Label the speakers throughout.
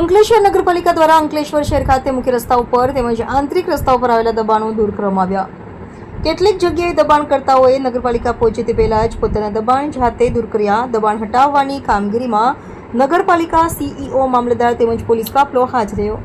Speaker 1: અંકલેશ્વર નગરપાલિકા દ્વારા અંકલેશ્વર શહેર ખાતે મુખ્ય રસ્તા ઉપર તેમજ આંતરિક રસ્તા ઉપર આવેલા દબાણો દૂર કરવામાં આવ્યા. કેટલીક જગ્યાએ દબાણકર્તાઓએ નગરપાલિકા પહોંચે તે પહેલાં જ પોતાના દબાણ જાતે દૂર કર્યા. દબાણ હટાવવાની કામગીરીમાં નગરપાલિકા સીઈઓ મામલતદાર તેમજ પોલીસ કાફલો હાજર રહ્યો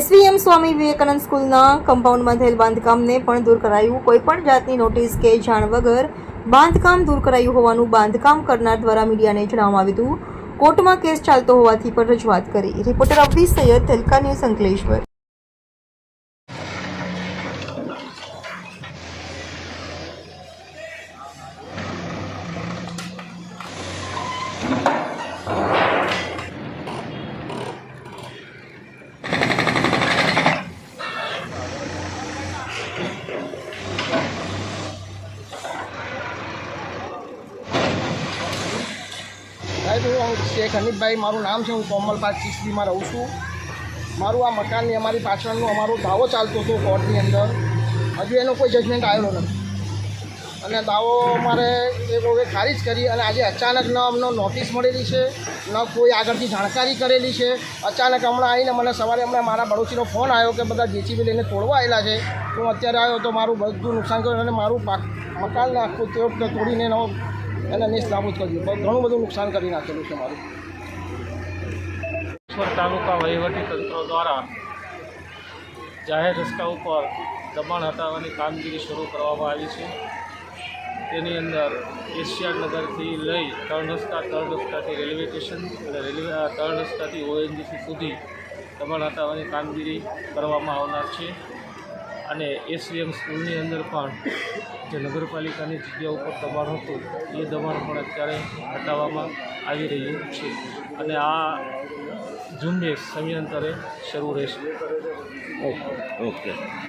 Speaker 1: એસવીએમ સ્વામી વિવેકાનંદ સ્કૂલના કમ્પાઉન્ડમાં થયેલ બાંધકામને પણ દૂર કરાયું. કોઈપણ જાતની નોટિસ કે જાણ વગર બાંધકામ દૂર કરાયું હોવાનું બાંધકામ કરનાર દ્વારા મીડિયાને જણાવવામાં આવ્યું હતું. કોર્ટમાં કેસ ચાલતો હોવાથી પણ રજૂઆત કરી. Reporter Abbi Saiyed Talka news Ankleshwar.
Speaker 2: સાહેબ, હું શેખ હનીફભાઈ, મારું નામ છે, હું કોમલ પાર્ક ચીસલીમાં રહું છું. મારું આ મકાનની અમારી પાછળનો અમારો દાવો ચાલતો હતો કોર્ટની અંદર. હજુ એનો કોઈ જજમેન્ટ આવેલો નથી. અને દાવો મારે એ લોકોએ ખારીજ કરી અને આજે અચાનક ન અમને નોટિસ મળેલી છે, ન કોઈ આગળથી જાણકારી કરેલી છે. અચાનક હમણાં આવીને મને સવારે હમણાં મારા પડોશીનો ફોન આવ્યો કે બધા જેસીબી લઈને તોડવા આવેલા છે. હું અત્યારે આવ્યો તો મારું બધું નુકસાન કર્યું અને મારું મકાન આખું તોડ, તોડીને એનો નિષ્ નાબૂદ કરી દીધું. ઘણું બધું નુકસાન કરી નાખેલું છે મારું.
Speaker 3: તાલુકા વહીવટી તંત્ર દ્વારા જાહેર રસ્તા ઉપર દબાણ હટાવવાની કામગીરી શરૂ કરવામાં આવી છે. તેની અંદર એશિયા નગરથી લઈ ત્રણ રસ્તા, ત્રણ રસ્તાથી રેલવે સ્ટેશન અને રેલવે ત્રણ રસ્તાથી ઓએનજીસી સુધી દબાણ હટાવવાની કામગીરી કરવામાં આવનાર છે. અને એસવીએમ સ્કૂલની અંદર પણ જે નગરપાલિકાની જગ્યા ઉપર દબાણ હતું, એ દબાણ પણ અત્યારે હટાવવામાં આવી રહ્યું છે. અને આ ઝુંબેશ સમયાંતરે શરૂ રહેશે.
Speaker 4: Okay okay.